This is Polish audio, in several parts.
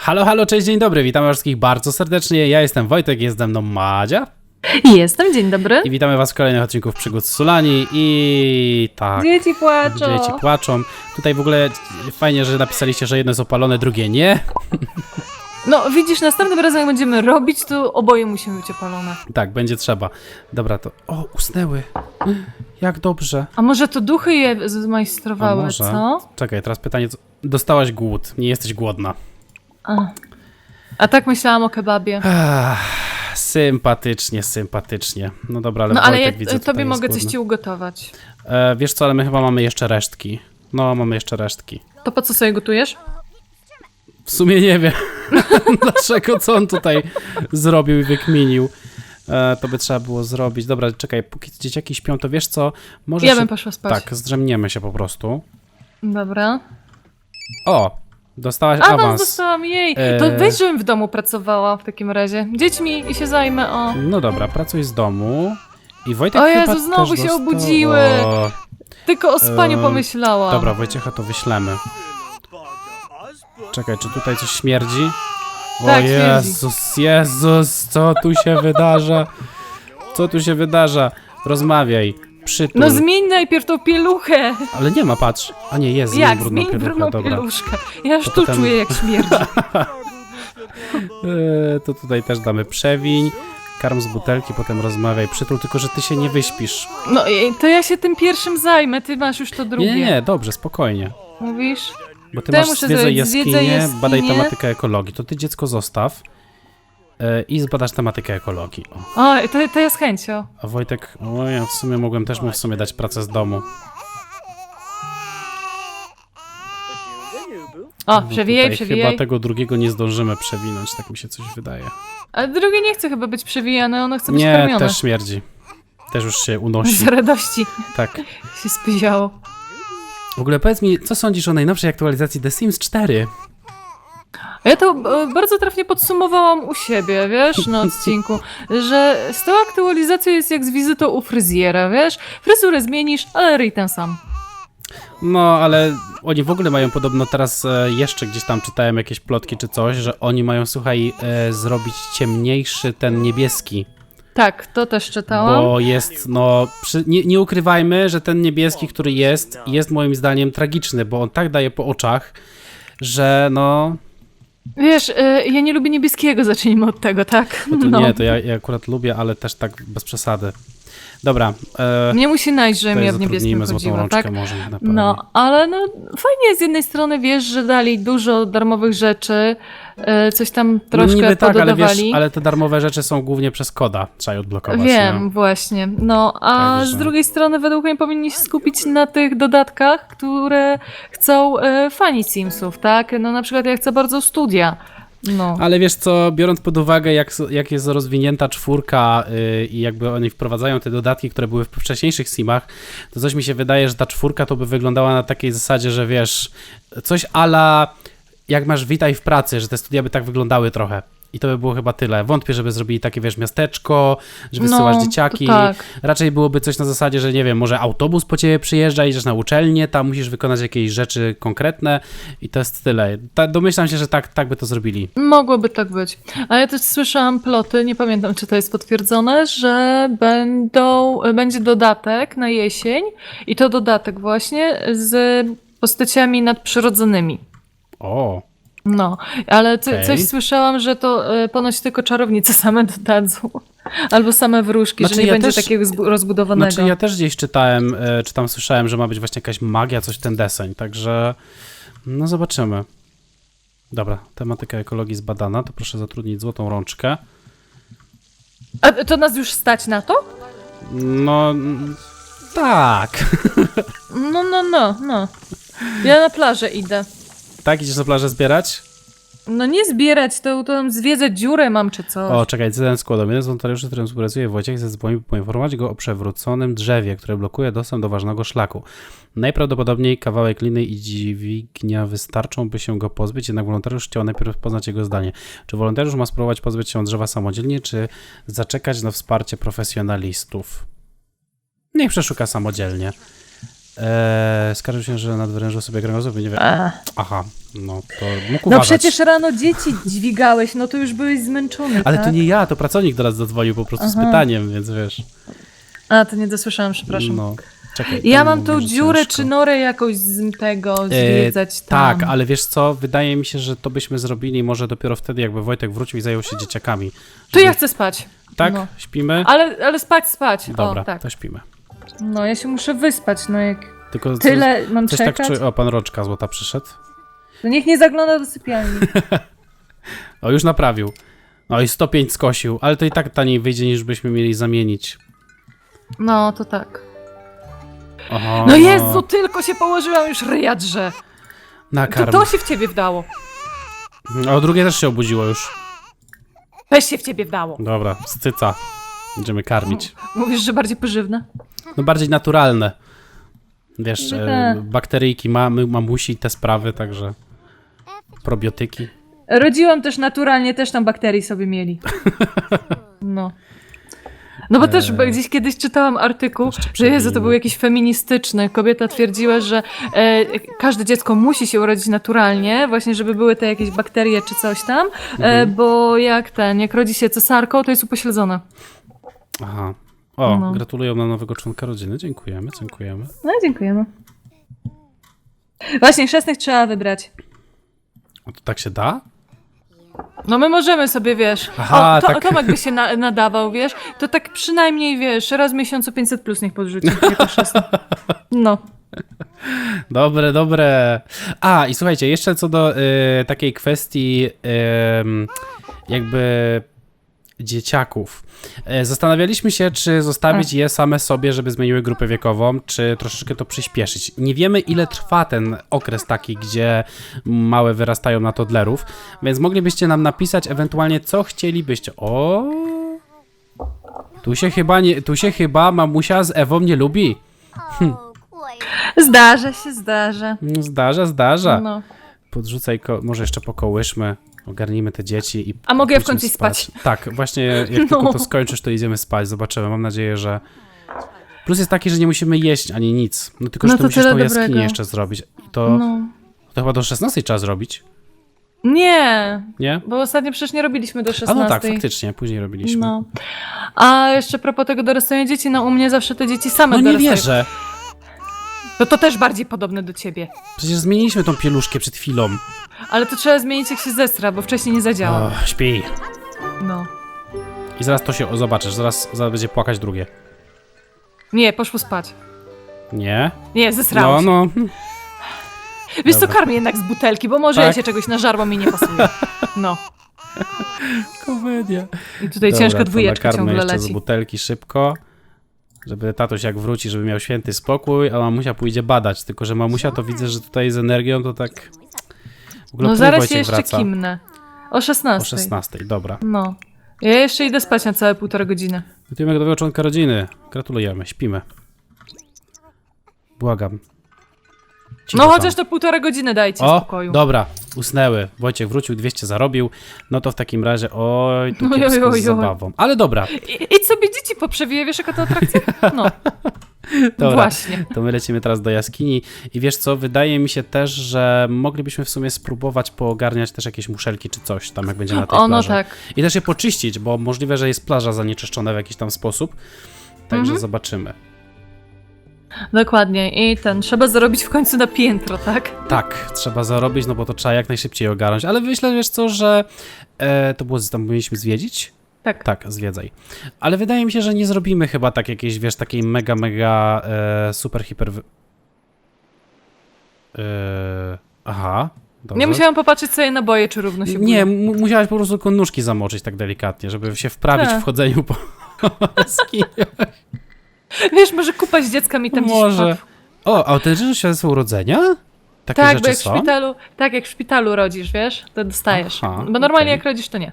Halo, halo, cześć, dzień dobry, witam wszystkich bardzo serdecznie. Ja jestem Wojtek, jest ze mną Madzia Jestem, dzień dobry. i witamy was w kolejnych odcinków Przygód z Sulani i tak, Dzieci płaczą. dzieci płaczą. Tutaj w ogóle fajnie, że napisaliście, że jedno jest opalone, drugie nie. No widzisz, następnym razem jak będziemy robić, to oboje musimy być opalone. Tak, będzie trzeba. Dobra, to... O, usnęły. Jak dobrze. A może to duchy je A zmajstrowały, może? co? Czekaj, teraz pytanie, co... Dostałaś głód, nie jesteś głodna. A. A tak myślałam o kebabie. Sympatycznie, sympatycznie. No dobra, ale No ale Wojtek ja widzę tobie mogę coś ci ugotować. E, wiesz co, ale my chyba mamy jeszcze resztki. No, mamy jeszcze resztki. To po co sobie gotujesz? W sumie nie wiem, dlaczego, co on tutaj zrobił i wykminił. E, to by trzeba było zrobić. Dobra, czekaj, póki dzieciaki śpią, to wiesz co, może Ja się... bym poszła spać. Tak, zdrzemniemy się po prostu. Dobra. O, dostałaś Awans awans. dostałam jej. E. To weź, żebym w domu pracowała w takim razie. Dziećmi i się zajmę, o. No dobra, pracuj z domu. I Wojtek O chyba Jezu, znowu też się dostał... obudziły. O, Tylko o spaniu E, pomyślałam. dobra, Wojciecha to wyślemy. Czekaj, czy tutaj coś śmierdzi? O Tak, śmierdzi. Jezus, Jezus, co tu się wydarza? Co tu się wydarza? Rozmawiaj, przytul. No zmień najpierw tą pieluchę. Ale nie ma, patrz. A nie, jest, zmień Jak brudną zmień pieluchę, brudną dobra. pieluszkę? Ja aż To tu potem- czuję jak śmierdzi. Eee, to tutaj też damy przewiń. Karm z butelki, potem rozmawiaj, przytul, tylko że ty się nie wyśpisz. No i to ja się tym pierwszym zajmę, ty masz już to drugie. Nie, nie, nie, dobrze, spokojnie. Mówisz? Bo ty To ja masz muszę zrobić jaskinie, zwiedzaj badaj jaskinie. tematykę ekologii. To ty dziecko zostaw e, i zbadasz tematykę ekologii. O. O, to, to ja z chęcią. A Wojtek, o ja w sumie mogłem też mu w sumie dać pracę z domu. O, Bo przewijaj, tutaj przewijaj. Chyba tego drugiego nie zdążymy przewinąć, tak mi się coś wydaje. Ale drugie nie chce chyba być przewijane, ono chce być Nie, karmione. też śmierdzi. Też już się unosi. Z radości Tak. się spyziało. W ogóle powiedz mi, co sądzisz o najnowszej aktualizacji The Sims 4? Ja to e, bardzo trafnie podsumowałam u siebie, wiesz, na odcinku, że z tą aktualizacją jest jak z wizytą u fryzjera, wiesz? Fryzurę zmienisz, ale ryj ten sam. No, ale oni w ogóle mają podobno teraz e, jeszcze gdzieś tam czytałem jakieś plotki czy coś, że oni mają, słuchaj, e, zrobić ciemniejszy ten niebieski. Tak, to też czytałam. Bo jest, no, przy, nie, nie ukrywajmy, że ten niebieski, który jest, jest moim zdaniem tragiczny, bo on tak daje po oczach, że no, Wiesz, e, ja nie lubię niebieskiego, zacznijmy od tego, tak? no to No. nie, to ja, ja akurat lubię, ale też tak bez przesady. Dobra, e, Nie musi najść, tutaj ja w niebieskim rączkę tak? może. No, ale no fajnie z jednej strony, wiesz, że dali dużo darmowych rzeczy, e, coś tam troszkę no niby tak, ale wiesz, ale te darmowe rzeczy są głównie przez koda, trzeba je odblokować. Wiem, nie? właśnie. No, a Także- z drugiej strony według mnie powinni się skupić na tych dodatkach, które chcą e, fani Simsów, tak? No na przykład ja chcę bardzo studia. No. Ale wiesz co, biorąc pod uwagę, jak, jak jest rozwinięta czwórka yy, i jakby oni wprowadzają te dodatki, które były w wcześniejszych simach, to coś mi się wydaje, że ta czwórka to by wyglądała na takiej zasadzie, że wiesz, coś ala jak masz witaj w pracy, że te studia by tak wyglądały trochę. I to by było chyba tyle. Wątpię, żeby zrobili takie, wiesz, miasteczko, że wysyłasz No, to dzieciaki. tak. Raczej byłoby coś na zasadzie, że nie wiem, może autobus po ciebie przyjeżdża, idziesz na uczelnię, tam musisz wykonać jakieś rzeczy konkretne i to jest tyle. Ta, domyślam się, że tak, tak by to zrobili. Mogłoby tak być. A ja też słyszałam ploty, nie pamiętam czy to jest potwierdzone, że będą, będzie dodatek na jesień i to dodatek właśnie z postaciami nadprzyrodzonymi. O, No, ale co, Okej. coś słyszałam, że to e, ponoć tylko czarownice same dodadzą. Albo same wróżki, Znaczy, że nie ja będzie też- takiego zbu- rozbudowanego. Znaczy ja też gdzieś czytałem, e, czy tam słyszałem, że ma być właśnie jakaś magia, coś w ten deseń, także no zobaczymy. Dobra, tematyka ekologii zbadana, to proszę zatrudnić złotą rączkę. A to nas już stać na to? No, tak. No, no, no, no. Ja na plażę idę. Tak, idziesz na plażę zbierać? No nie zbierać, to, to tam zwiedzać dziurę mam czy coś. O, czekaj, jeden składam. Jeden z wolontariuszy, którym współpracuje Wojciech, ze dzwonił poinformować go o przewróconym drzewie, które blokuje dostęp do ważnego szlaku. Najprawdopodobniej kawałek liny i dźwignia wystarczą, by się go pozbyć, jednak wolontariusz chciał najpierw poznać jego zdanie. Czy wolontariusz ma spróbować pozbyć się drzewa samodzielnie, czy zaczekać na wsparcie profesjonalistów? Niech przeszuka samodzielnie. Eee, skarżył się, że nadwyrężył sobie kręgosłup i nie wiem. Aha, no to mógł No uważać. przecież rano dzieci dźwigałeś, no to już byłeś zmęczony, Ale tak? to nie ja, to pracownik do nas zadzwonił po prostu z Aha. pytaniem, więc wiesz. A, to nie dosłyszałam, przepraszam. No, czekaj. Ja mam tą dziurę ciężko. czy norę jakoś z tego E, zwiedzać tam. Tak, ale wiesz co, wydaje mi się, że to byśmy zrobili może dopiero wtedy, jakby Wojtek wrócił i zajął się dzieciakami. To ja chcę spać. Tak? No. Śpimy? Ale, ale spać, spać. Dobra, o, tak. to śpimy. No, ja się muszę wyspać, no jak Tylko co- tyle mam coś tak czekać, czuję. O, pan Roczka Złota przyszedł. to niech nie zagląda do sypialni. O, już naprawił. No i 105 skosił, ale to i tak taniej wyjdzie niż byśmy mieli zamienić. No, to tak. Oho, No Jezu, tylko się położyłam, już ryja drze. To, Nakarm. to się w ciebie wdało. O, drugie też się obudziło już. Weź się w ciebie wdało. Dobra, scyca. Będziemy karmić. Mówisz, że bardziej pożywne? No bardziej naturalne. Wiesz, No e, bakteryjki, mamy, mamusi, te sprawy, także probiotyki. Rodziłam też naturalnie, też tam bakterii sobie mieli. No. No bo też bo gdzieś kiedyś czytałam artykuł, że Jezu, to był był jakiś feministyczny. Kobieta twierdziła, że e, każde dziecko musi się urodzić naturalnie, właśnie żeby były te jakieś bakterie czy coś tam, e, bo jak ten, jak rodzi się cesarką, to jest upośledzona. Aha. O, No. gratulują nam nowego członka rodziny. Dziękujemy, dziękujemy. No, dziękujemy. Właśnie, chrzestnych trzeba wybrać. O, to tak się da? No my możemy sobie, wiesz, Aha, o, to, tak. Tomek by się na, nadawał, wiesz, to tak przynajmniej, wiesz, raz w miesiącu 500 plus niech podrzuci. jako chrzestny. No. Dobre, dobre. A, i słuchajcie, jeszcze co do y, takiej kwestii jakby dzieciaków. E, Zastanawialiśmy się, czy zostawić je same sobie, żeby zmieniły grupę wiekową, czy troszeczkę to przyspieszyć. Nie wiemy, ile trwa ten okres taki, gdzie małe wyrastają na toddlerów, więc moglibyście nam napisać ewentualnie, co chcielibyście. O, tu się chyba, nie, tu się chyba mamusia z Ewą nie lubi. Zdarza się, zdarza. Zdarza, zdarza. No. Podrzucaj, może jeszcze pokołyszmy, ogarnijmy te dzieci i A mogę ja w końcu spać? Tak, właśnie jak No. tylko to skończysz, to idziemy spać, zobaczymy. Mam nadzieję, że... Plus jest taki, że nie musimy jeść ani nic. No tylko, No że to to musisz tą jaskinię dobrego. jeszcze zrobić. I to, no. to chyba do 16 trzeba zrobić, Nie, nie? bo ostatnio przecież nie robiliśmy do 16. A no tak, faktycznie, później robiliśmy. No. A jeszcze propos tego dorastania dzieci, no u mnie zawsze te dzieci same No nie dorastają. wierzę. No to też bardziej podobne do ciebie. Przecież zmieniliśmy tą pieluszkę przed chwilą. Ale to trzeba zmienić jak się zestra, bo wcześniej nie zadziała. O, śpi. No. I zaraz to się o, zobaczysz, zaraz, zaraz będzie płakać drugie. Nie, poszło spać. Nie? Nie, zesrało No, się. no. Wiesz co, dobra. karmię jednak z butelki, bo może ja Tak? się czegoś nażarło mi nie pasuje. No. Komedia. I tutaj Dobra, ciężka to dwójeczka ciągle jeszcze z leci. butelki szybko, żeby tatuś jak wróci, żeby miał święty spokój, a mamusia pójdzie badać, tylko że mamusia to widzę, że tutaj z energią to tak... W ogóle No zaraz się jeszcze wraca? kimnę. O 16. O 16, dobra. No. Ja jeszcze idę spać na całe półtorej godziny. Gratulujemy nowego członka rodziny. Gratulujemy, śpimy. Błagam. Cicho No tam. chociaż to półtorej godziny dajcie O, spokoju. dobra, usnęły. Wojciech wrócił, 200 zarobił. No to w takim razie, oj, tu kiepsko oj, oj, z zabawą. Ale dobra, I, idź sobie dzieci poprzewijaj, wiesz jaka to atrakcja? No. Dobra. Właśnie. To my lecimy teraz do jaskini i wiesz co, wydaje mi się też, że moglibyśmy w sumie spróbować poogarniać też jakieś muszelki czy coś tam, jak będziemy na tej O, no plaży. tak. I też je poczyścić, bo możliwe, że jest plaża zanieczyszczona w jakiś tam sposób. Także Mhm. zobaczymy. Dokładnie. I ten, trzeba zarobić w końcu na piętro, tak? Tak, trzeba zarobić, no bo to trzeba jak najszybciej ogarnąć, ale myślę, wiesz co, że e, to było, tam mieliśmy zwiedzić? Tak. Tak, zwiedzaj. Ale wydaje mi się, że nie zrobimy chyba tak jakiejś, wiesz, takiej mega, mega e, super, hiper... wy- E, aha, dobrze. Nie musiałam popatrzeć sobie na boje, czy równo się Nie, buje. mu- musiałaś po prostu tylko nóżki zamoczyć tak delikatnie, żeby się wprawić Tak. w chodzeniu po jaskini. Wiesz, może kupa z dziecka mi tam gdzieś Może. wpadł. O, autentyczne świadectwo urodzenia? Takie Tak, bo rzeczy jak w są? szpitalu, tak jak w szpitalu rodzisz, wiesz, to dostajesz. Aha, bo normalnie okej. jak rodzisz, to nie.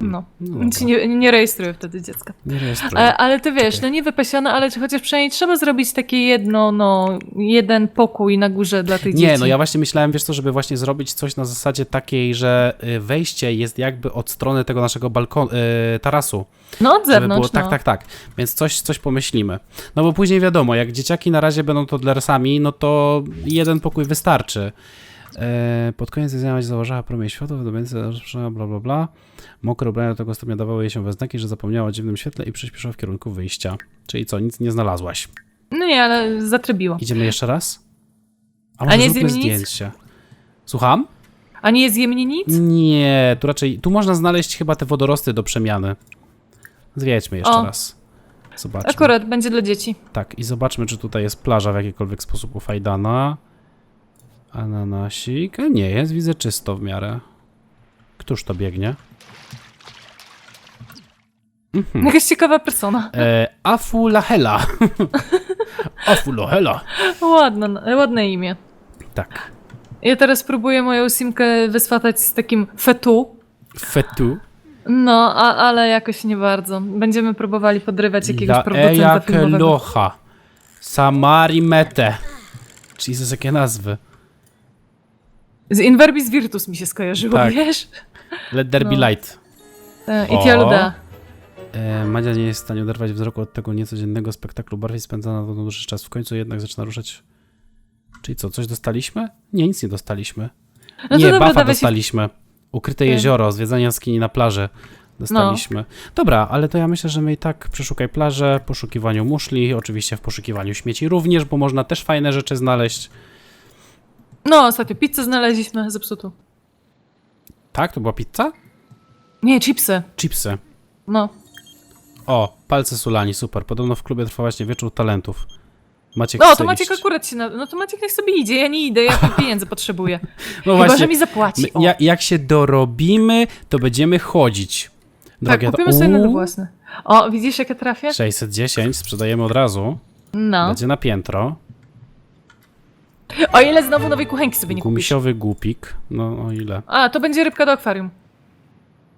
No, No Więc dobra. nie, nie rejestruję wtedy dziecka. Nie rejestruję. E, ale ty wiesz, no nie wypasione, ale chociaż przynajmniej trzeba zrobić takie jedno, no, jeden pokój na górze dla tych dzieci. Nie, no ja właśnie myślałem, wiesz co, żeby właśnie zrobić coś na zasadzie takiej, że y, wejście jest jakby od strony tego naszego balkonu, y, tarasu. No od zewnątrz, było, tak, no. tak, tak. Więc coś, coś pomyślimy. No bo później wiadomo, jak dzieciaki na razie będą toddlersami, no to jeden pokój wystarczy. E, pod koniec dnia zauważyła promień światła, w domience, bla, bla, bla. Mokre ubrania do tego stopnia dawały jej się we znaki, że zapomniała o dziwnym świetle i przyspieszyła w kierunku wyjścia. Czyli co, nic nie znalazłaś. No nie, ale zatrybiło. Idziemy jeszcze raz? A A może nie zróbmy zjemy nic? zdjęcie. Słucham? A nie jest mnie nic? Nie, tu raczej, tu można znaleźć chyba te wodorosty do przemiany. Zwiedźmy jeszcze O. raz. Zobaczmy. Akurat, będzie dla dzieci. Tak, i zobaczmy, czy tutaj jest plaża w jakikolwiek sposób ufajdana. Ananasik. A nie jest, widzę czysto w miarę. Któż to biegnie? Hmm. Jakaś ciekawa persona. E, Afulahela. Afulahela. Ładne, ładne imię. Tak. Ja teraz próbuję moją simkę wyswatać z takim fetu. Fetu. No, a, ale jakoś nie bardzo. Będziemy próbowali podrywać jakiegoś La producenta Eja filmowego. Keloha. Samarimete. Jesus, jakie nazwy. Z Inverbis Virtus mi się skojarzyło, Tak. wiesz? Let there be No. light. E, O. I Tialuda. E, Madzia nie jest w stanie oderwać wzroku od tego niecodziennego spektaklu bardziej spędzana na dłuższy czas. W końcu jednak zaczyna ruszać. Czyli co, coś dostaliśmy? Nie, nic nie dostaliśmy. No to nie, buffa dawaj się- dostaliśmy. Ukryte jezioro, zwiedzanie jaskini na plaży. Dostaliśmy. Dobra, ale to ja myślę, że my i tak przeszukaj plażę, poszukiwaniu muszli, oczywiście w poszukiwaniu śmieci również, bo można też fajne rzeczy znaleźć. No, ostatnio pizzę znaleźliśmy zepsutą. Tak, to była pizza? Nie, chipsy. Chipsy. No. O, palce Sulani, super. Podobno w klubie trwa właśnie wieczór talentów. Maciek No, chce to Maciek iść. akurat się na... No to Maciek niech sobie idzie, ja nie idę, ja pieniędzy potrzebuję. No Chyba, właśnie, że mi zapłaci. my, O. jak, jak się dorobimy, to będziemy chodzić. tak, Drogie, kupimy sobie nowe Uuu, własne. O, widzisz jakie trafię? 610, sprzedajemy od razu. No. Będzie na piętro. O ile znowu nowej kuchenki sobie nie kupisz. Gumisiowy głupik. No o ile? A, to będzie rybka do akwarium.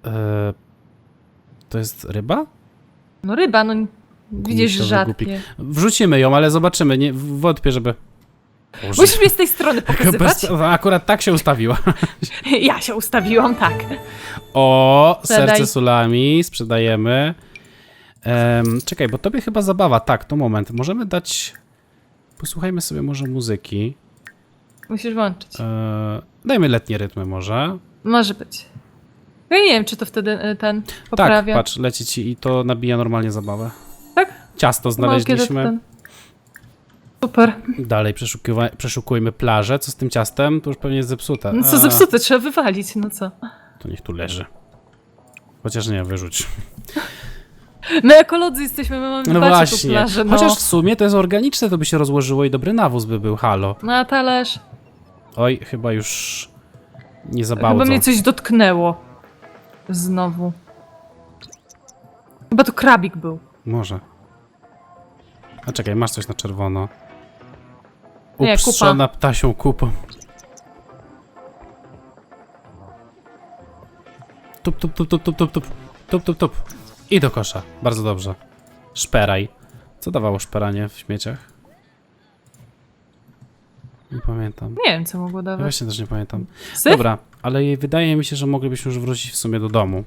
E, to jest ryba? No ryba, no widzisz, Gumisiowy rzadkie. Wrzucimy ją, ale zobaczymy. Nie, wątpię, żeby... Boże. Musisz mnie z tej strony pokazywać. Bez, akurat tak się ustawiła. Ja się ustawiłam, tak. O, Sprzedaj. serce sulami, sprzedajemy. Em, czekaj, bo tobie chyba zabawa. Tak, to moment. Możemy dać... Posłuchajmy sobie może muzyki. Musisz włączyć. E, dajmy letnie rytmy może. Może być. Ja nie wiem, czy to wtedy y, ten Tak, poprawia. patrz, leci ci i to nabija normalnie zabawę. Tak? Ciasto No, znaleźliśmy. ten... Super. Dalej przeszukiwa- przeszukujmy plażę. Co z tym ciastem? To już pewnie jest zepsute. No co A, zepsute, trzeba wywalić, no co. To niech tu leży. Chociaż nie, wyrzuć. My ekolodzy jesteśmy, my mamy No dbać o tą właśnie. plażę, no. Chociaż w sumie to jest organiczne, to by się rozłożyło i dobry nawóz by był. Halo. No a talerz. Oj, chyba już nie za Chyba bardzo. mnie coś dotknęło. Znowu. Chyba to krabik był. Może. A czekaj, masz coś na czerwono. Nie, kupa. Upstrzona ptasią kupą. Tup, tup, tup, tup, tup, tup, tup, tup, tup, tup. I do kosza. Bardzo dobrze. Szperaj. Co dawało szperanie w śmieciach? Nie pamiętam. Nie wiem, co mogło Ja dawać. właśnie też nie pamiętam. Syf? Dobra, ale wydaje mi się, że moglibyśmy już wrócić w sumie do domu.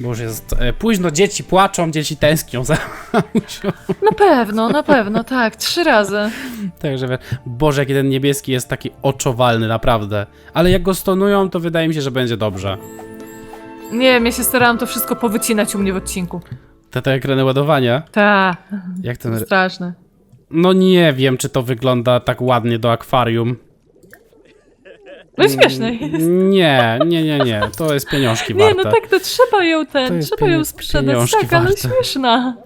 Bo już jest e, późno, dzieci płaczą, dzieci tęsknią za mamusią. Na pewno, na pewno, tak. Trzy razy. Także, Boże, jaki ten niebieski jest taki oczowalny, naprawdę. Ale jak go stonują, to wydaje mi się, że będzie dobrze. Nie wiem, ja się starałam to wszystko powycinać u mnie w odcinku. Te, te ekrany ładowania, Ta, jak ten... straszne. No nie wiem, czy to wygląda tak ładnie do akwarium. No śmieszne jest. Nie, nie, nie, nie, to jest pieniążki Nie, warte. no tak, to trzeba ją To ten, jest trzeba ją pieni- sprzedać. pieniążki Tak, ale warte. śmieszna.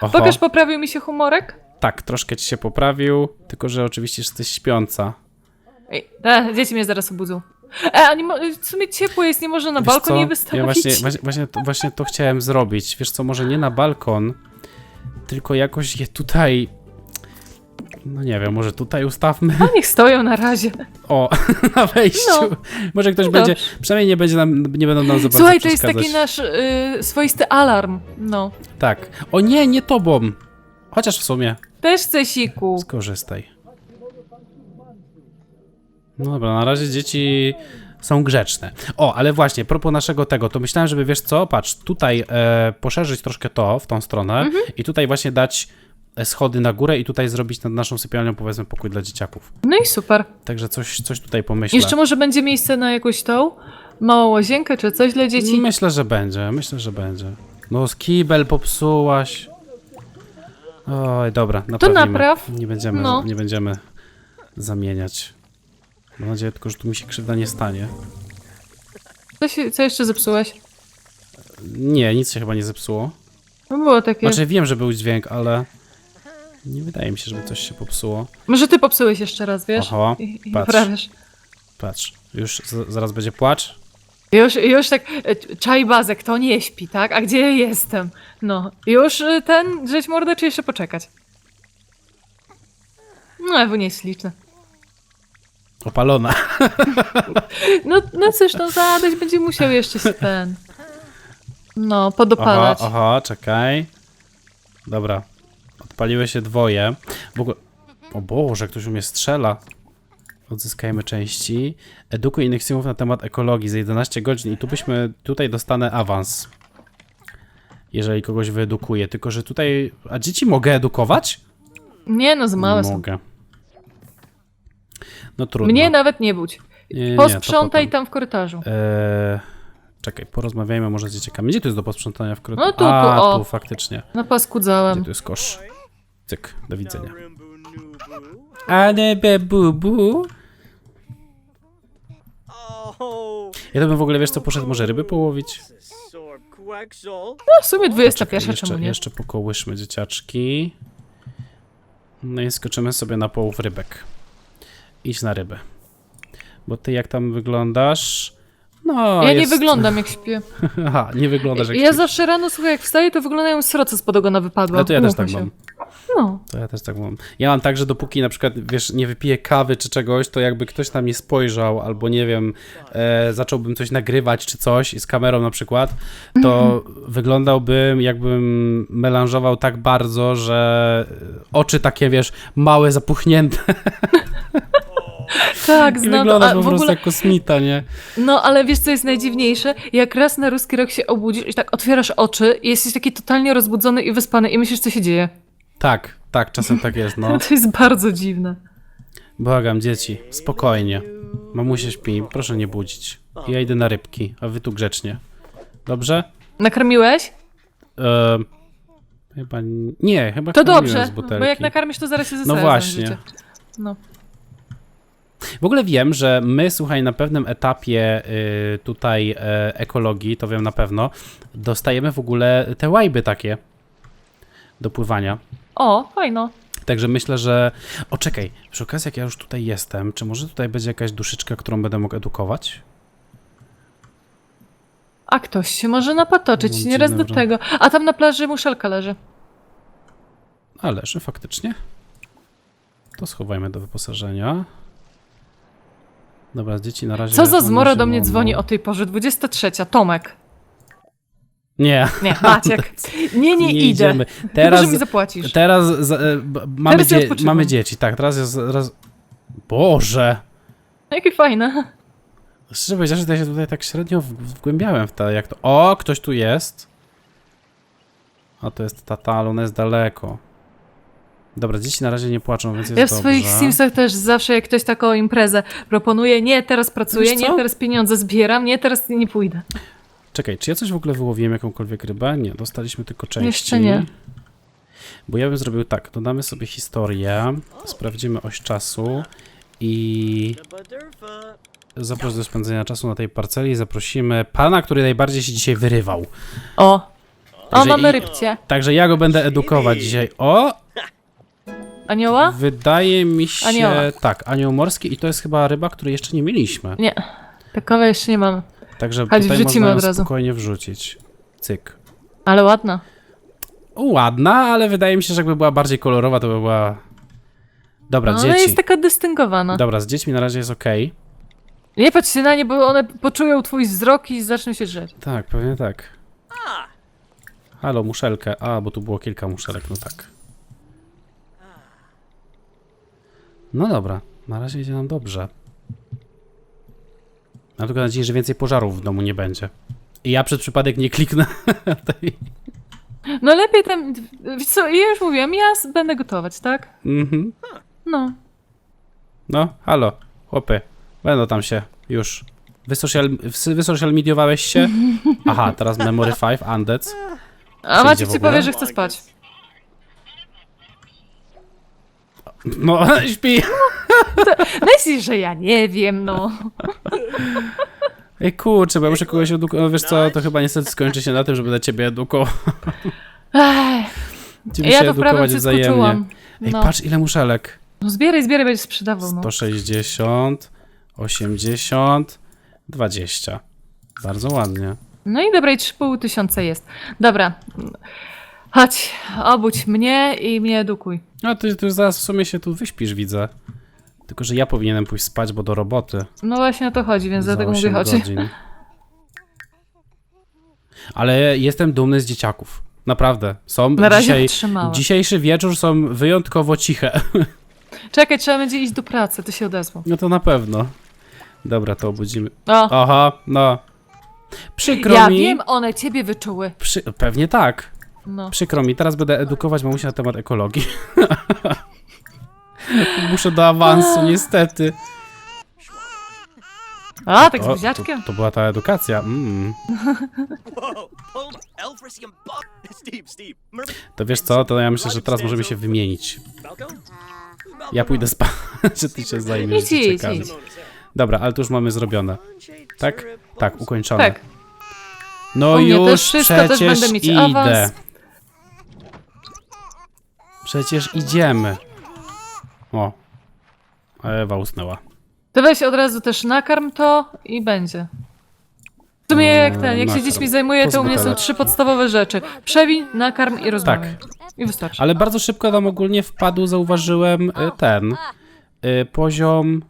Oho. Pokaż, poprawił mi się humorek? Tak, troszkę ci się poprawił, tylko że oczywiście jesteś śpiąca. Ej, te, dzieci mnie zaraz obudzą. E, a nie mo- w sumie ciepło jest, nie można na Wiesz balkon co? nie wystawić. Ja właśnie, właśnie, właśnie, to, właśnie to chciałem zrobić. Wiesz co, może nie na balkon, tylko jakoś je tutaj No nie wiem, może tutaj ustawmy? A niech stoją na razie. O, na wejściu. No. Może ktoś No będzie, przynajmniej nie będzie nam, nie będą nam bardzo Słuchaj, to jest taki nasz y, swoisty alarm. No. Tak. O nie, nie tobą. Chociaż w sumie. Też chcę siku. Skorzystaj. No dobra, na razie dzieci są grzeczne. O, ale właśnie, propos naszego tego, to myślałem, żeby wiesz co, patrz, tutaj e, poszerzyć troszkę to w tą stronę Mhm. i tutaj właśnie dać e, schody na górę i tutaj zrobić nad naszą sypialnią powiedzmy pokój dla dzieciaków. No i super. Także coś, coś tutaj pomyślę. Jeszcze może będzie miejsce na jakąś tą małą łazienkę czy coś dla dzieci. Myślę, że będzie, myślę, że będzie. No, kibel popsułaś. Oj, dobra, naprawimy. napraw. Nie będziemy, No. nie będziemy zamieniać. Mam nadzieję tylko, że tu mi się krzywda nie stanie. Co, się, co jeszcze zepsułeś? Nie, nic się chyba nie zepsuło. No było takie. Znaczy wiem, że był dźwięk, ale nie wydaje mi się, żeby coś się popsuło. Może ty popsułeś jeszcze raz, wiesz? Oho, I, i patrz. Patrz, już zaraz będzie płacz. Już, już tak, e, czaj bazek, to nie śpi, tak? A gdzie ja jestem? No, już y, ten drzeć mordę, czy jeszcze poczekać? No, Ewu nie jest liczne. Opalona. No, no cóż, no zadać będzie musiał jeszcze się ten... No, podopalać. aha, czekaj. Dobra. Odpaliły się dwoje. W ogóle... O Boże, ktoś u mnie strzela. Odzyskajmy części. Edukuj innych na temat ekologii za 11 godzin i tu byśmy... Tutaj dostanę awans. Jeżeli kogoś wyedukuję. Tylko, że tutaj... A dzieci mogę edukować? Nie no, za małe są. mogę. No trudno. Mnie nawet nie budź. Nie, nie, nie, Posprzątaj potem. tam w korytarzu. Eee, czekaj, porozmawiajmy może z dzieciakami. Gdzie tu jest do posprzątania w korytarzu? No tu, tu, A, o. tu faktycznie. Gdzie Napaskudzałem. tu jest kosz? Cyk, do widzenia. Ale bebubu. Oh, Ja to bym w ogóle, wiesz co, poszedł może ryby połowić? No, w sumie 21, jeszcze, czemu nie? jeszcze pokołyszmy dzieciaczki. No i skoczymy sobie na połów rybek. Idź na rybę. Bo ty jak tam wyglądasz? No, ja jest... nie wyglądam jak śpię. Aha, nie wyglądasz jak Ja śpisz. zawsze rano, słuchaj, jak wstaję, to wyglądają sroce spod ogona wypadła. Ale to ja też tak się. mam. No. To ja też tak mam. Ja mam tak, że dopóki na przykład, wiesz, nie wypiję kawy czy czegoś, to jakby ktoś na mnie spojrzał, albo nie wiem, e, zacząłbym coś nagrywać czy coś z kamerą na przykład, to wyglądałbym, jakbym melanżował tak bardzo, że oczy takie, wiesz, małe, zapuchnięte Tak, i znam to. wyglądasz A po prostu ogóle, jak kosmita, nie? no ale wiesz, co jest najdziwniejsze? Jak raz na ruski rok się obudzisz i tak otwierasz oczy i jesteś taki totalnie rozbudzony i wyspany i myślisz, co się dzieje. Tak, tak, czasem tak jest, no. To jest bardzo dziwne. Błagam, dzieci, spokojnie. Mamusia śpi, proszę nie budzić. Ja idę na rybki, a wy tu grzecznie. Dobrze? Nakarmiłeś? E, chyba nie, chyba To karmiłem dobrze, z butelki. bo jak nakarmisz, to zaraz się ze No właśnie. No. W ogóle wiem, że my, słuchaj, na pewnym etapie y, tutaj e, ekologii, to wiem na pewno, dostajemy w ogóle te łajby takie do pływania. O, fajno. Także myślę, że... O, czekaj, przy okazji jak ja już tutaj jestem, czy może tutaj będzie jakaś duszyczka, którą będę mógł edukować? A ktoś się może napatoczyć, Mam nieraz do tego. A tam na plaży muszelka leży. A, leży faktycznie. To schowajmy do wyposażenia. Dobra, dzieci na razie... Co za zmora do mnie dzwoni o tej porze? 23. Tomek. Nie, Nie, Maciek. Nie, nie, idę. idziemy. Teraz... Chyba, że mi zapłacisz. Teraz za, e, b- mamy, Teraz dzie- mamy dzieci, tak, teraz jest. Raz... Boże! Jakie fajne. Szczerze powiedziawszy, to ja się tutaj tak średnio wgłębiałem w to, jak to. O, ktoś tu jest. A to jest tata, ale ona jest daleko. Dobra, dzieci na razie nie płaczą, więc jest Ja w dobrze. swoich Simsach też zawsze jak ktoś taką imprezę proponuje, nie, teraz pracuję, Wiesz nie, teraz pieniądze zbieram, nie, teraz nie pójdę. Czekaj, czy ja coś w ogóle wyłowiłem, jakąkolwiek rybę? Nie, dostaliśmy tylko części. Jeszcze nie. Bo ja bym zrobił tak, dodamy sobie historię, sprawdzimy oś czasu i zaproś do spędzenia czasu na tej parceli. Zaprosimy pana, który najbardziej się dzisiaj wyrywał. O, o, Także mamy i- rybcie. Także ja go będę edukować dzisiaj. O, Anioła? wydaje mi się. Anioła. Tak, anioł morski i to jest chyba ryba, której jeszcze nie mieliśmy. Nie, takowe jeszcze nie mamy. Także Chodź, tutaj wrzucimy można od razu. spokojnie wrzucić. Cyk. Ale ładna. Ładna, ale wydaje mi się, że jakby była bardziej kolorowa, to by była Dobra, No, ona dzieci. jest taka dystyngowana. Dobra, z dziećmi na razie jest okej. Nie patrz się na nie, bo one poczują twój wzrok i zaczną się drzeć. Tak, pewnie tak. Halo, muszelkę. A, bo tu było kilka muszelek, no tak. No dobra, na razie idzie nam dobrze. Mam tylko nadzieję, że więcej pożarów w domu nie będzie. I ja przed przypadek nie kliknę tej... No lepiej tam, wiesz co, ja już mówiłam, ja będę gotować, tak? Mhm. No. No, halo, chłopy. Będą tam się już. Wysocial, wys- wysocial mediowałeś się? Aha, teraz Memory 5, Undead. A Maciek ci powie, że chce spać. No, śpi. Myślisz, że ja nie wiem, no. Ej, kurczę, bo ja muszę kogoś edukować. No wiesz co, to chyba niestety skończy się na tym, że będę ciebie edukował. Ech, Będziemy ja się to edukować wzajemnie. przeskoczyłam. Ej, No. patrz ile muszelek. no zbieraj, zbieraj, będziesz sprzedawał, no. 160, 80, 20. Bardzo ładnie. No i dobra, i 3,5 tysiąca jest. Dobra. Chodź, obudź mnie i mnie edukuj. No ty, ty już zaraz w sumie się tu wyśpisz, widzę. Tylko, że ja powinienem pójść spać, bo do roboty. No właśnie o to chodzi, więc Za dlatego mówię 8 chodź. godzin. Ale jestem dumny z dzieciaków. Naprawdę. Są Na razie dzisiaj. Dzisiejszy wieczór są wyjątkowo ciche. Czekaj, trzeba będzie iść do pracy, ty się odezwał. No to na pewno. Dobra, to obudzimy. O, Aha, no. Przykro ja mi. wiem, one ciebie wyczuły. Przy... Pewnie tak. No. Przykro mi. Teraz będę edukować mamusię na temat ekologii. Muszę do awansu, niestety. A, tak z O, to, buziaczkiem? to była ta edukacja. Mm. Whoa! Home Elfrisium Buck! Steve, Steve. Mermaid. To wiesz co, to ja myślę, że teraz możemy się wymienić. Ja pójdę spać, że ty się zajmiesz Idź, idź, dzieciakami. idź. Dobra, ale to już mamy zrobione. Tak? Tak, ukończone. Tak. No mnie już też wszystko, też przecież będę mieć idę. awans. Przecież idziemy. O. Ewa usnęła. To weź od razu też nakarm to i będzie. W sumie jak ten, jak się nakarm. dziećmi zajmuję, to u mnie są trzy podstawowe rzeczy. Przewin, nakarm i rozmawiaj. I wystarczy. Tak. Ale bardzo szybko tam ogólnie wpadł, zauważyłem y, ten y, poziom.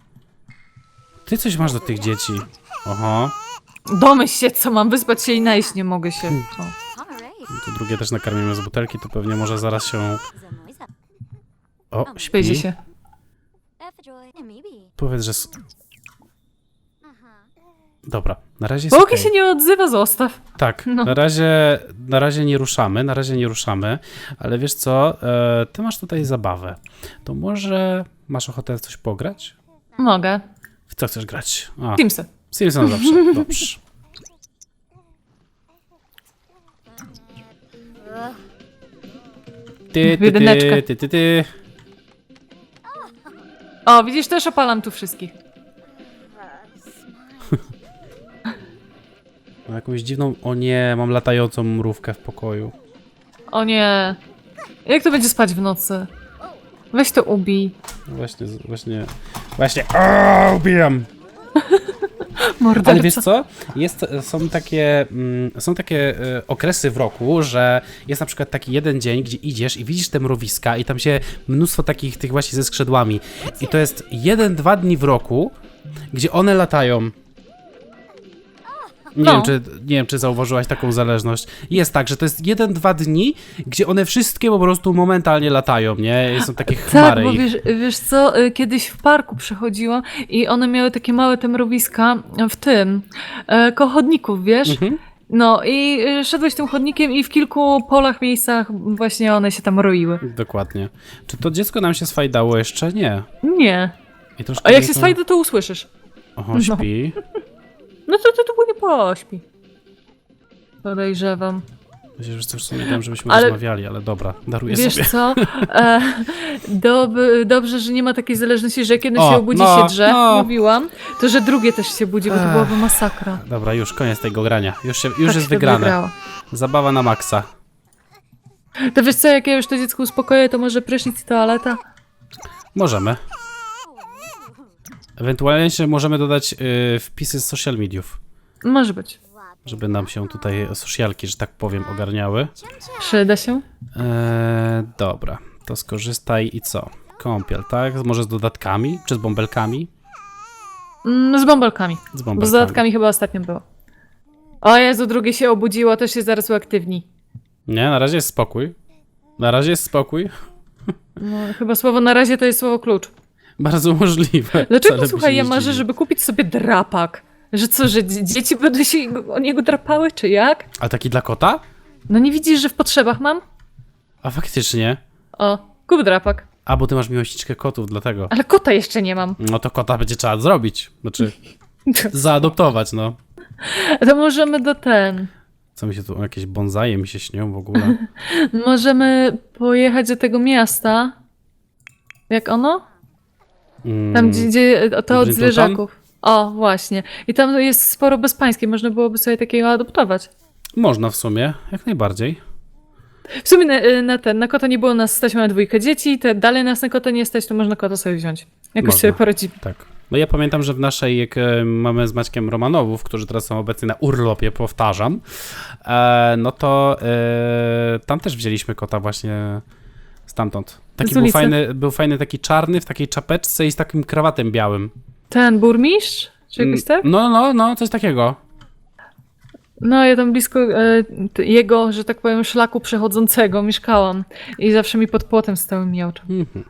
Ty coś masz do tych dzieci. Oho. Domyśl się, co mam wyspać się i najść, nie mogę się. O. Tu drugie też nakarmimy z butelki, to pewnie może zaraz się. O, śpi. Wyjdzie się. Powiedz, że. s- Dobra, na razie jest. Póki okej. się nie odzywa, zostaw. Tak, No. na, razie, na razie nie ruszamy, na razie nie ruszamy, ale wiesz co, e, ty masz tutaj zabawę. To może masz ochotę w coś pograć? Mogę. W co chcesz grać? A, Timsy. Simpson zawsze, dobrze. Ty, ty, Jedyneczka. ty, ty, ty, ty. O, widzisz, też opalam tu wszystkich. Mam jakąś dziwną, o nie, mam latającą mrówkę w pokoju. O nie. Jak to będzie spać w nocy? Weź to ubij. Właśnie, właśnie, właśnie, o, ubijam. Morderca. Ale wiesz co? Jest, są takie, mm, są takie e, okresy w roku, że jest na przykład taki jeden dzień, gdzie idziesz i widzisz te mrowiska i tam się mnóstwo takich tych właśnie ze skrzydłami. I to jest jeden, dwa dni w roku, gdzie one latają. Nie, No. wiem, czy, nie wiem, czy zauważyłaś taką zależność. Jest tak, że to jest jeden, dwa dni, gdzie one wszystkie po prostu momentalnie latają, nie? Są takie Tak, chmary bo ich. wiesz, wiesz co, y, kiedyś w parku przechodziłam i one miały takie małe te mrowiska w tym, e, koło chodników, wiesz? Mhm. No i y, szedłeś tym chodnikiem i w kilku polach, miejscach właśnie one się tam roiły. Dokładnie. Czy to dziecko nam się swajdało jeszcze? Nie. Nie. A jak się to- swajda, to usłyszysz. Oho, śpi. No to to długo nie pośpi. Podejrzewam. Myślę, że coś w sumie dałem, żebyśmy Ale- rozmawiali, ale dobra, daruję Wiesz sobie. co? E, dob, dobrze, że nie ma takiej zależności, że jak jedno O, się obudzi, no, się drze, no. mówiłam, to że drugie też się budzi, bo to byłaby masakra. Dobra, już, koniec tego grania. Już, się, już Tak jest wygrane. wygrało. Zabawa na maksa. To wiesz co, jak ja już to dziecko uspokoję, to może prysznic i toaleta? Możemy. Ewentualnie jeszcze możemy dodać y, wpisy z social mediów, Może być. żeby nam się tutaj socialki, że tak powiem, ogarniały. Przyda się. Eee, dobra, to skorzystaj i co? Kąpiel, tak? Może z dodatkami? Czy z bąbelkami? Mm, z bąbelkami. Z bąbelkami. z dodatkami chyba ostatnio było. O Jezu, drugie się obudziło, to się zaraz uaktywni. Nie, na razie jest spokój. Na razie jest spokój. No, chyba słowo na razie to jest słowo klucz. Bardzo możliwe. Dlaczego, słuchaj, ja marzę, żeby kupić sobie drapak? Że co, że dzie- dzieci będą się o niego drapały, czy jak? A taki dla kota? No nie widzisz, że w potrzebach mam? A faktycznie. O, kup drapak. A, bo ty masz miłościczkę kotów, dlatego. Ale kota jeszcze nie mam. No to kota będzie trzeba zrobić. Znaczy, zaadoptować, no. To możemy do ten. Co mi się tu, jakieś bonsaje mi się śnią w ogóle. Możemy pojechać do tego miasta. Jak ono? Mm, Tam, gdzie, gdzie to od zwierzaków. O, właśnie. I tam jest sporo bezpańskie, można byłoby sobie takiego adoptować. Można w sumie, jak najbardziej. W sumie na, y, na ten, na kota nie było nas stać, mamy dwójkę dzieci, te dalej nas na kota nie stać, to można kota sobie wziąć. Jakoś Można. sobie poradzimy. Tak. No ja pamiętam, że w naszej, jak e, mamy z Maćkiem Romanowów, którzy teraz są obecni na urlopie, powtarzam, e, no to e, tam też wzięliśmy kota właśnie stamtąd. Taki był fajny, był fajny taki czarny, w takiej czapeczce i z takim krawatem białym. Ten burmistrz? Czy jakoś tak? No, no, no, coś takiego. No, ja tam blisko e, jego, że tak powiem, szlaku przechodzącego mieszkałam. I zawsze mi pod płotem stały miaucze. Mhm.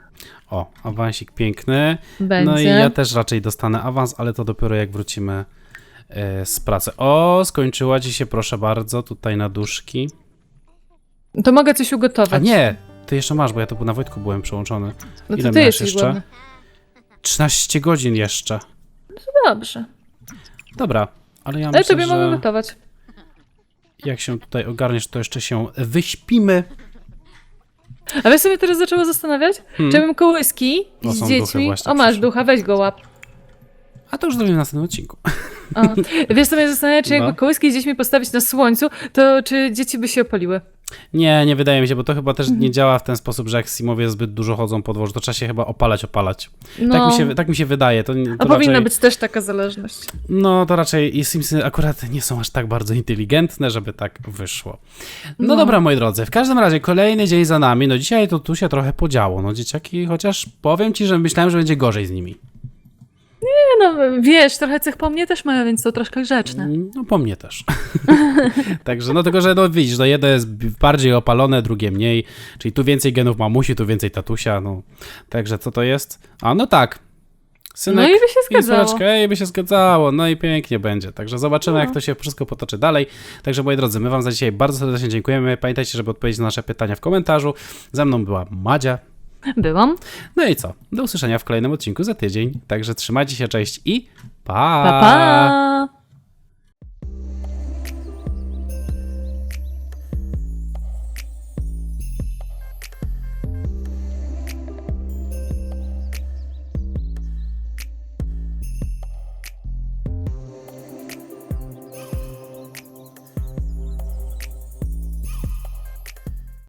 O, awansik piękny. Będzie. No i ja też raczej dostanę awans, ale to dopiero jak wrócimy e, z pracy. O, skończyła ci się, proszę bardzo, tutaj na duszki. To mogę coś ugotować. A nie, ty jeszcze masz, bo ja tu na Wojtku byłem przełączony. No to Ile ty masz jesteś jeszcze? głodny. 13 godzin jeszcze. Dobrze. Dobra, ale ja Ale myślę, tobie mogę że gotować. jak się tutaj ogarniesz, to jeszcze się wyśpimy. A wiesz, sobie teraz zaczęło zastanawiać? Hmm. Czy bym kołyski O, z są duchy dziećmi... właśnie O, masz ducha, weź go łap. A to już zrobimy w następnym odcinku. O. Wiesz, co mnie zastanawia, czy No. jakby kołyski z dziećmi postawić na słońcu, to czy dzieci by się opaliły? Nie, nie wydaje mi się, bo to chyba też Mhm. nie działa w ten sposób, że jak Simowie zbyt dużo chodzą po dworzu, to trzeba się chyba opalać, opalać. No. Tak, mi się, tak mi się wydaje. To, to A powinna raczej, być też taka zależność. No to raczej i Simsy akurat nie są aż tak bardzo inteligentne, żeby tak wyszło. No, No. dobra, moi drodzy, w każdym razie kolejny dzień za nami. No dzisiaj to tu się trochę podziało. No dzieciaki, chociaż powiem ci, że myślałem, że będzie gorzej z nimi. Nie no, wiesz, trochę cech po mnie też mają, więc to troszkę grzeczne. No po mnie też. Także no tylko, że no widzisz, no jedno jest bardziej opalone, drugie mniej, czyli tu więcej genów mamusi, tu więcej tatusia, no. Także co to jest? A no tak. Synek No i by się i zgadzało. i by się zgadzało, no i pięknie będzie. Także zobaczymy, No. jak to się wszystko potoczy dalej. Także moi drodzy, my wam za dzisiaj bardzo serdecznie dziękujemy. Pamiętajcie, żeby odpowiedzieć na nasze pytania w komentarzu. Ze mną była Madzia. Byłam. No i co? Do usłyszenia w kolejnym odcinku za tydzień. Także trzymajcie się, cześć i Pa, pa!